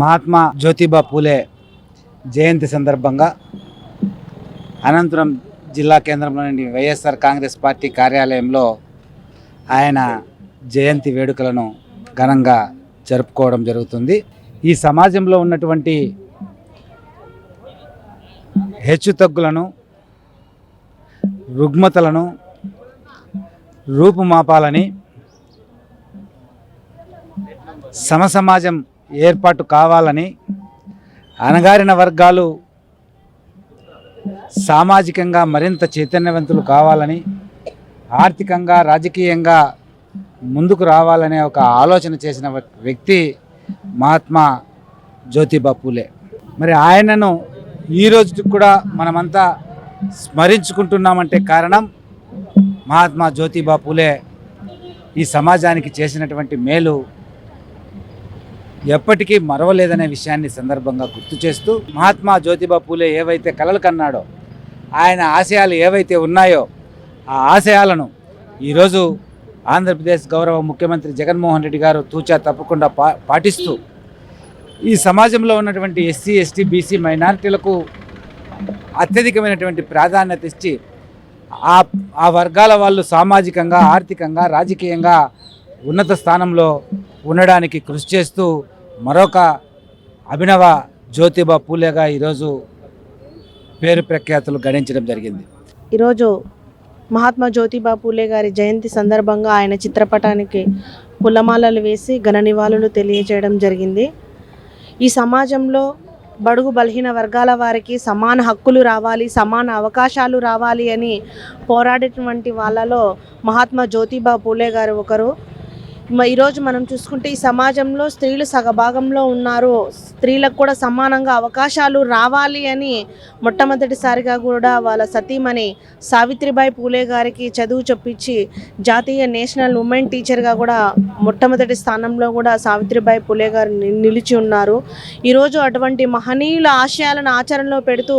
మహాత్మా జ్యోతిబా పూలే జయంతి సందర్భంగా అనంతరం జిల్లా కేంద్రంలోని వైఎస్ఆర్ కాంగ్రెస్ పార్టీ కార్యాలయంలో ఆయన జయంతి వేడుకలను ఘనంగా జరుపుకోవడం జరుగుతుంది. ఈ సమాజంలో ఉన్నటువంటి హెచ్చుతగ్గులను రుగ్మతలను రూపుమాపాలని సమసమాజం ఏర్పాటు కావాలని అణగారిన వర్గాలు సామాజికంగా మరింత చైతన్యవంతులు కావాలని ఆర్థికంగా రాజకీయంగా ముందుకు రావాలనే ఒక ఆలోచన చేసిన వ్యక్తి మహాత్మా జ్యోతిబా పూలే. మరి ఆయనను ఈ రోజు కూడా మనమంతా స్మరించుకుంటున్నామంటే కారణం మహాత్మా జ్యోతిబా పూలే ఈ సమాజానికి చేసినటువంటి మేలు ఎప్పటికీ మరవలేదనే విషయాన్ని సందర్భంగా గుర్తు చేస్తూ మహాత్మా జ్యోతిబా పూలే ఏవైతే కలలు కన్నాడో ఆయన ఆశయాలు ఏవైతే ఉన్నాయో ఆ ఆశయాలను ఈరోజు ఆంధ్రప్రదేశ్ గౌరవ ముఖ్యమంత్రి జగన్మోహన్ రెడ్డి గారు తూచా తప్పకుండా పా పాటిస్తూ ఈ సమాజంలో ఉన్నటువంటి ఎస్సీ ఎస్టీ బీసీ మైనారిటీలకు అత్యధికమైనటువంటి ప్రాధాన్యత ఇచ్చి ఆ ఆ వర్గాల వాళ్ళు సామాజికంగా ఆర్థికంగా రాజకీయంగా ఉన్నత స్థానంలో ఉండడానికి కృషి చేస్తూ మరొక అభినవ జ్యోతిబా పూలేగా ఈరోజు పేరు ప్రఖ్యాతులు గణించడం జరిగింది. ఈరోజు మహాత్మా జ్యోతిబా పూలే గారి జయంతి సందర్భంగా ఆయన చిత్రపటానికి పుల్లమాలలు వేసి ఘన నివాళులు తెలియజేయడం జరిగింది. ఈ సమాజంలో బడుగు బలహీన వర్గాల వారికి సమాన హక్కులు రావాలి సమాన అవకాశాలు రావాలి అని పోరాడేటువంటి వాళ్ళలో మహాత్మా జ్యోతిబా పూలే గారు ఒకరు. ఈరోజు మనం చూసుకుంటే ఈ సమాజంలో స్త్రీలు సగభాగంలో ఉన్నారు. స్త్రీలకు కూడా సమానంగా అవకాశాలు రావాలి అని మొట్టమొదటిసారిగా కూడా వాళ్ళ సతీమణి సావిత్రిబాయి పూలే గారికి చదువు చెప్పించి జాతీయ నేషనల్ ఉమెన్ టీచర్గా కూడా మొట్టమొదటి స్థానంలో కూడా సావిత్రిబాయి పూలే గారు నిలిచి ఉన్నారు. ఈరోజు అటువంటి మహనీయుల ఆశయాలను ఆచరణలో పెడుతూ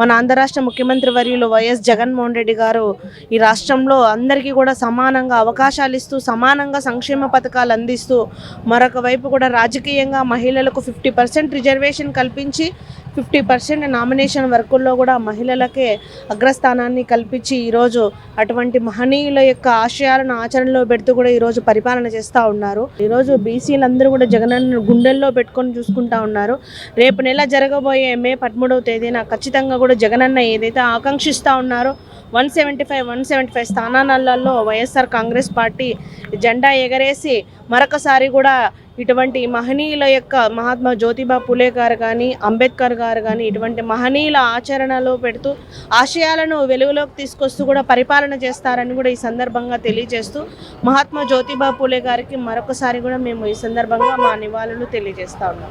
మన ఆంధ్ర రాష్ట్ర ముఖ్యమంత్రి వర్యులు వైఎస్ జగన్మోహన్ రెడ్డి గారు ఈ రాష్ట్రంలో అందరికీ కూడా సమానంగా అవకాశాలు ఇస్తూ సమానంగా సంక్షేమ పథకాలు అందిస్తూ మరొక వైపు కూడా రాజకీయంగా మహిళలకు ఫిఫ్టీ పర్సెంట్ రిజర్వేషన్ కల్పించి ఫిఫ్టీ పర్సెంట్ నామినేషన్ వర్కుల్లో కూడా మహిళలకే అగ్రస్థానాన్ని కల్పించి ఈరోజు అటువంటి మహనీయుల యొక్క ఆశయాలను ఆచరణలో పెడుతూ కూడా ఈరోజు పరిపాలన చేస్తూ ఉన్నారు. ఈరోజు బీసీలందరూ కూడా జగనన్న గుండెల్లో పెట్టుకొని చూసుకుంటా ఉన్నారు. రేపు నెల జరగబోయే మే పదమూడవ తేదీన ఖచ్చితంగా కూడా జగనన్న ఏదైతే ఆకాంక్షిస్తూ ఉన్నారో one seventy five one seventy five స్థానాలలో వైఎస్ఆర్ కాంగ్రెస్ పార్టీ జెండా ఎగరేసి మరొకసారి కూడా ఇటువంటి మహనీయుల యొక్క మహాత్మా జ్యోతిబా పులే గారు కానీ అంబేద్కర్ గారు కానీ ఇటువంటి మహనీయుల ఆచరణలో పెడుతూ ఆశయాలను వెలుగులోకి తీసుకొస్తూ కూడా పరిపాలన చేస్తారని కూడా ఈ సందర్భంగా తెలియజేస్తూ మహాత్మా జ్యోతిబా పులే గారికి మరొకసారి కూడా మేము ఈ సందర్భంగా మా నివాళులు తెలియజేస్తా ఉన్నాం.